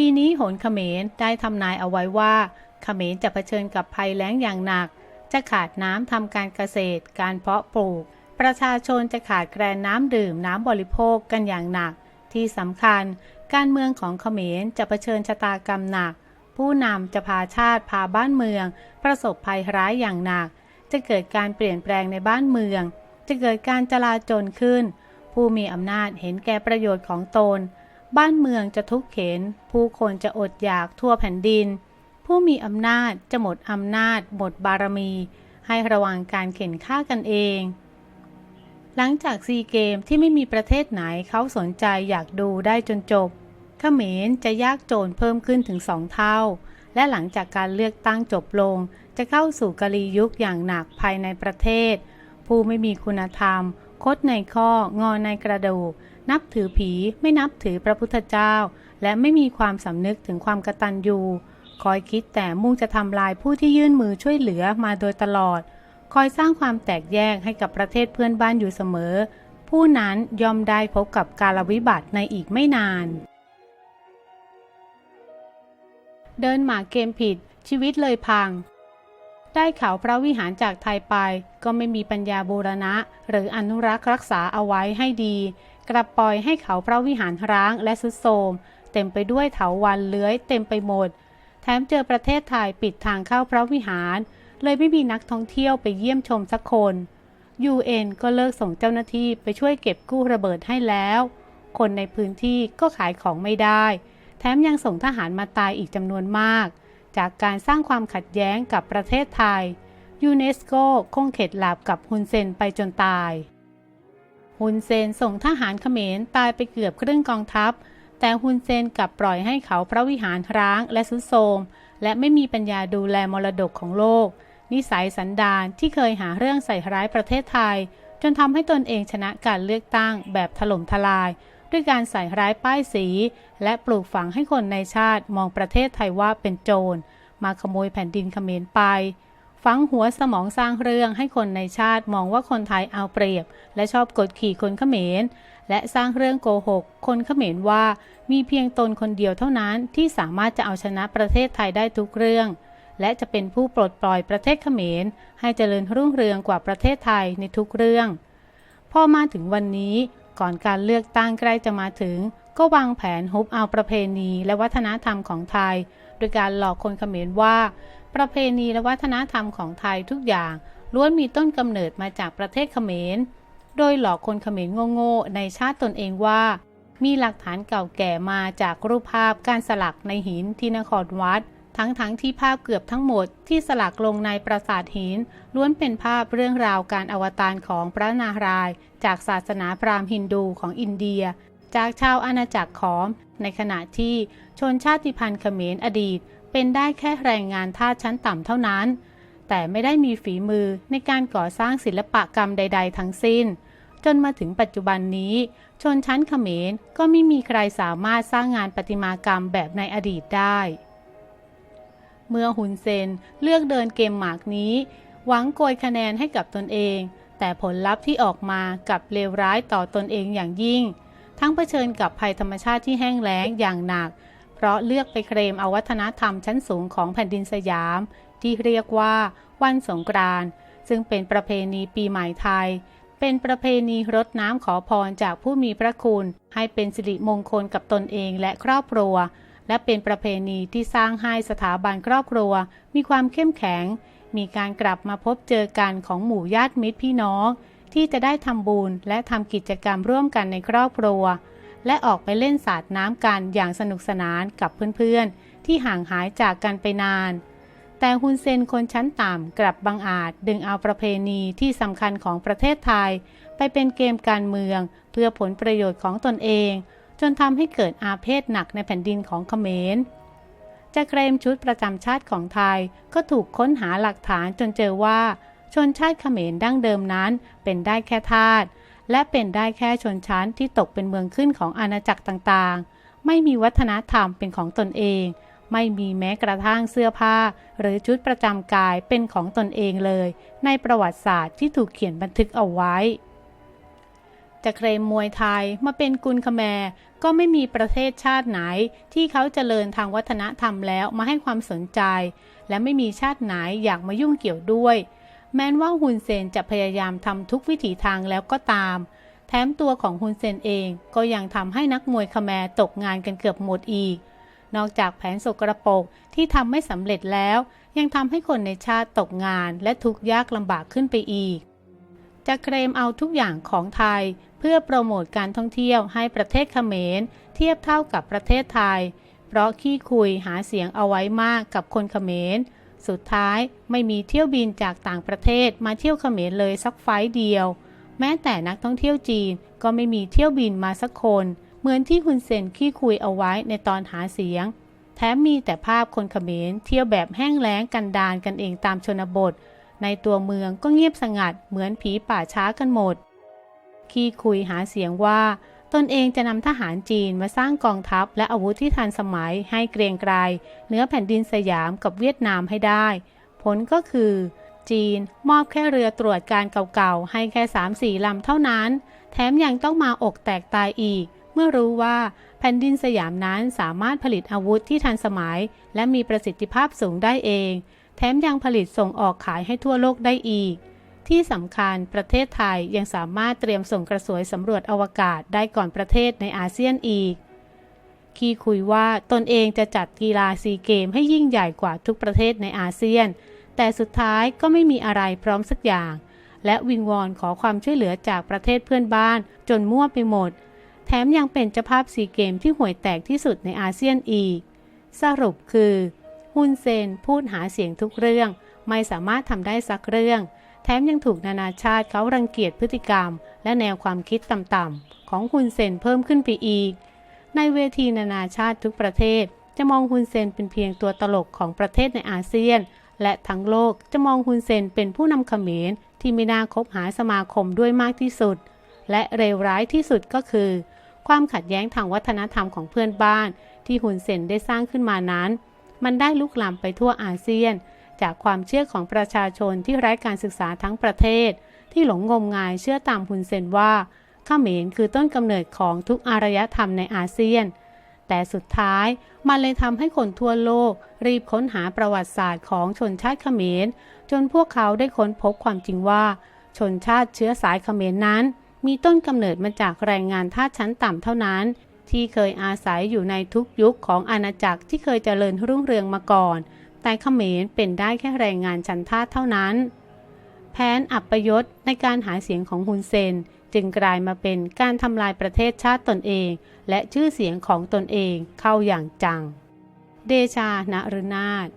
ปีนี้โหนเขมรได้ทำนายเอาไว้ว่า เขมรจะเผชิญกับภัยแล้งอย่างหนัก จะขาดน้ำทำการเกษตร การเพาะปลูก ประชาชนจะขาดแคลนน้ำดื่มน้ำบริโภคกันอย่างหนัก ที่สำคัญ การเมืองของเขมรจะเผชิญชะตากรรมหนัก ผู้นำจะพาชาติพาบ้านเมือง ประสบภัยร้ายอย่างหนัก จะเกิดการเปลี่ยนแปลงในบ้านเมือง จะเกิดการจลาจลขึ้น ผู้มีอำนาจเห็นแก่ประโยชน์ของตน บ้านเมืองจะทุกข์เข็น ผู้คนจะอดอยากทั่วแผ่นดิน ผู้มีอำนาจจะหมดอำนาจ หมดบารมี ให้ระวังการเข็นฆ่ากันเอง หลังจากซีเกมที่ไม่มีประเทศไหนเขาสนใจอยากดูได้จนจบเขมรจะยากจนเพิ่มขึ้นถึงสองเท่า และหลังจากการเลือกตั้งจบลง จะเข้าสู่กะลียุคอย่างหนักภายในประเทศ ผู้ไม่มีคุณธรรม คดในข้องอในกระดูก นับถือผีไม่นับถือพระพุทธเจ้า และไม่มีความสำนึกถึงความกตัญญูคอยคิดแต่มุ่งจะทำลายผู้ที่ยื่นมือช่วยเหลือมาโดยตลอด คอยสร้างความแตกแยกให้กับประเทศเพื่อนบ้านอยู่เสมอ ผู้นั้นยอมได้พบกับการวิบัติในอีกไม่นาน เดินหมากเกมผิด ชีวิตเลยพัง ได้ข่าวพระวิหารจากไทยไป ก็ไม่มีปัญญาบูรณะ หรืออนุรักษ์รักษาเอาไว้ให้ดี กลับปล่อยให้เขาพระวิหารร้างและสุดโทมเต็มไปด้วยเถาวันเลื้อยเต็มไปหมด แถมเจอประเทศไทยปิดทางเข้าพระวิหาร เลยไม่มีนักท่องเที่ยวไปเยี่ยมชมสักคน UN ก็เลิกส่งเจ้าหน้าที่ไปช่วยเก็บกู้ระเบิดให้แล้ว คนในพื้นที่ก็ขายของไม่ได้ แถมยังส่งทหารมาตายอีกจำนวนมาก จากการสร้างความขัดแย้งกับประเทศไทยยูเนสโกคงเข็ดหลาบกับฮุนเซนไปจนตาย ฮุนเซนส่งทหารเขมรตายไปเกือบครึ่งกองทัพ แต่ฮุนเซนกลับปล่อยให้เขาพระวิหารร้างและสุดโทมและไม่มีปัญญาดูแลมรดกของโลก นิสัยสันดานที่เคยหาเรื่องใส่ร้ายประเทศไทย จนทำให้ตนเองชนะการเลือกตั้งแบบถล่มทลาย ด้วยการใส่ร้ายป้ายสี และปลูกฝังให้คนในชาติมองประเทศไทยว่าเป็นโจร มาขโมยแผ่นดินเขมรไป ฝังหัวสมองสร้างเรื่องให้คนในชาติมองว่าคนไทยเอาเปรียบ และชอบกดขี่คนเขมร และสร้างเรื่องโกหก คนเขมรว่ามีเพียงตนคนเดียวเท่านั้นที่สามารถจะเอาชนะประเทศไทยได้ทุกเรื่อง และจะเป็นผู้ปลดปล่อยประเทศเขมร ให้เจริญรุ่งเรืองกว่าประเทศไทยในทุกเรื่อง พอมาถึงวันนี้ก่อนการเลือกตั้งใกล้จะมาถึง ก็วางแผนฮุบเอาประเพณีและวัฒนธรรมของไทย โดยการหลอกคนเขมรว่า ประเพณีและวัฒนธรรมของไทยทุกอย่างล้วนมีต้นกำเนิดมาจากประเทศเขมร โดยหลอกคนเขมรโง่ๆในชาติตนเองว่า มีหลักฐานเก่าแก่มาจากรูปภาพการสลักในหินที่นครวัด ทั้งๆทที่ภาพเกือบทั้งหมดที่สลักลงในปราสาทหิน ล้วนเป็นภาพเรื่องราวการอวตารของพระนารายณ์จากศาสนาพราหมณ์ฮินดูของอินเดีย จากชาวอาณาจักรขอม ในขณะที่ชนชาติพันธุ์เขมรอดีต เป็นได้แค่แรงงานทาสชั้นต่ำเท่านั้น แต่ไม่ได้มีฝีมือในการก่อสร้างศิลปกรรมใด ๆ ทั้งสิ้น จนมาถึงปัจจุบันนี้ ชนชั้นเขมรก็ไม่มีใครสามารถสร้างงานประติมากรรมแบบในอดีตได้ เมื่อฮุนเซนเลือกเดินเกมหมากนี้ หวังโกยคะแนนให้กับตนเอง แต่ผลลัพธ์ที่ออกมากับเลวร้ายต่อตนเองอย่างยิ่ง ทั้งเผชิญกับภัยธรรมชาติที่แห้งแล้งอย่างหนัก เพราะเลือกไปเคลมเอาวัฒนธรรมชั้นสูงของแผ่นดินสยาม ที่เรียกว่าวันสงกรานต์ซึ่งเป็นประเพณีปีใหม่ไทย เป็นประเพณีรดน้ำขอพรจากผู้มีพระคุณ ให้เป็นสิริมงคลกับตนเองและครอบครัว และเป็นประเพณีที่สร้างให้สถาบันครอบครัว มีความเข้มแข็ง มีการกลับมาพบเจอกันของหมู่ญาติมิตรพี่น้อง ที่จะได้ทำบุญและทำกิจกรรมร่วมกันในครอบครัว และออกไปเล่นสาดน้ำกันอย่างสนุกสนานกับเพื่อนๆ ที่ห่างหายจากกันไปนาน แต่ฮุนเซนคนชั้นต่ำกลับบังอาจดึงเอาประเพณีที่สำคัญของประเทศไทย ไปเป็นเกมการเมือง เพื่อผลประโยชน์ของตนเอง จนทำให้เกิดอาเพศหนักในแผ่นดินของเขมรจะเคลมชุดประจำชาติของไทยก็ถูกค้นหาหลักฐานจนเจอว่า ชนชาติเขมรดั้งเดิมนั้นเป็นได้แค่ทาส และเป็นได้แค่ชนชั้นที่ตกเป็นเมืองขึ้นของอาณาจักรต่างๆ ไม่มีวัฒนธรรมเป็นของตนเอง ไม่มีแม้กระทั่งเสื้อผ้า หรือชุดประจำกายเป็นของตนเองเลย ในประวัติศาสตร์ที่ถูกเขียนบันทึกเอาไว้ จะเคลมมวยไทยมาเป็นกุลคแมรก็ไม่มีประเทศชาติไหน ที่เขาเจริญทางวัฒนธรรมแล้วมาให้ความสนใจ และไม่มีชาติไหนอยากมายุ่งเกี่ยวด้วย แม้นว่าฮุนเซนจะพยายามทำทุกวิถีทางแล้วก็ตาม แถมตัวของฮุนเซนเองก็ยังทำให้นักมวยคแมตกงานกันเกือบหมดอีก นอกจากแผนสกรปรกที่ทำไม่สำเร็จแล้ว ยังทำให้คนในชาติตกงานและทุกข์ยากลำบากขึ้นไปอีก จะเคลมเอาทุกอย่างของไทย เพื่อโปรโมทการท่องเที่ยวให้ประเทศเขมร เทียบเท่ากับประเทศไทย เพราะขี้คุยหาเสียงเอาไว้มากกับคนเขมร สุดท้ายไม่มีเที่ยวบินจากต่างประเทศมาเที่ยวเขมรเลยสักไฟล์เดียว แม้แต่นักท่องเที่ยวจีนก็ไม่มีเที่ยวบินมาสักคน เหมือนที่คุณเซนขี้คุยเอาไว้ในตอนหาเสียง แถมมีแต่ภาพคนเขมรเที่ยวแบบแห้งแล้งกันดานกันเองตามชนบท ในตัวเมืองก็เงียบสงัดเหมือนผีป่าช้ากันหมด ขี้คุยหาเสียงว่า ตนเองจะนำทหารจีนมาสร้างกองทัพและอาวุธที่ทันสมัยให้เกรียงไกรเหนือแผ่นดินสยามกับเวียดนามให้ได้ ผลก็คือ จีนมอบแค่เรือตรวจการเก่าๆ ให้แค่3ามสี่ลำเท่านั้น แถมยังต้องมาอกแตกตายอีก เมื่อรู้ว่าแผ่นดินสยามนั้นสามารถผลิตอาวุธที่ทันสมัย และมีประสิทธิภาพสูงได้เอง แถมยังผลิตส่งออกขายให้ทั่วโลกได้อีก ที่สำคัญประเทศไทยยังสามารถเตรียมส่งกระสวยสำรวจอวกาศได้ก่อนประเทศในอาเซียนอีก คีคุยว่าตนเองจะจัดกีฬาซีเกมให้ยิ่งใหญ่กว่าทุกประเทศในอาเซียน แต่สุดท้ายก็ไม่มีอะไรพร้อมสักอย่าง และวิงวอนขอความช่วยเหลือจากประเทศเพื่อนบ้าน จนมั่วไปหมด แถมยังเป็นเจ้าภาพซีเกมที่ห่วยแตกที่สุดในอาเซียนอีก สรุปคือ ฮุนเซนพูดหาเสียงทุกเรื่อง ไม่สามารถทำได้สักเรื่อง ถมยังถูกนานาชาติเขารังเกียจพฤติกรรม และแนวความคิดต่ำๆของฮุนเซนเพิ่มขึ้นไปอีก ในเวทีนานาชาติทุกประเทศ จะมองฮุนเซนเป็นเพียงตัวตลกของประเทศในอาเซียน และทั้งโลกจะมองฮุนเซนเป็นผู้นำเขมรที่ไม่น่าคบหาสมาคมด้วยมากที่สุด และเลวร้ายที่สุดก็คือ ความขัดแย้งทางวัฒนธรรมของเพื่อนบ้าน ที่ฮุนเซนได้สร้างขึ้นมานั้น มันได้ลุกลามไปทั่วอาเซียน จากความเชื่อของประชาชนที่ไร้การศึกษาทั้งประเทศ ที่หลงงมงายเชื่อตามฮุนเซนว่าเขมรคือต้นกำเนิดของทุกอารยธรรมในอาเซียน แต่สุดท้ายมันเลยทำให้คนทั่วโลก รีบค้นหาประวัติศาสตร์ของชนชาติเขมร จนพวกเขาได้ค้นพบความจริงว่า ชนชาติเชื้อสายเขมรนั้น มีต้นกำเนิดมาจากแรงงานทาสชั้นต่ำเท่านั้น ที่เคยอาศัยอยู่ในทุกยุคของอาณาจักรที่เคยเจริญรุ่งเรืองมาก่อน แต่เขมรเป็นได้แค่แรงงานชั้นทาสเท่านั้น แผนอัปยศในการหาเสียงของฮุนเซนจึงกลายมาเป็นการทำลายประเทศชาติตนเอง และชื่อเสียงของตนเองเข้าอย่างจัง เดชาณรนาถ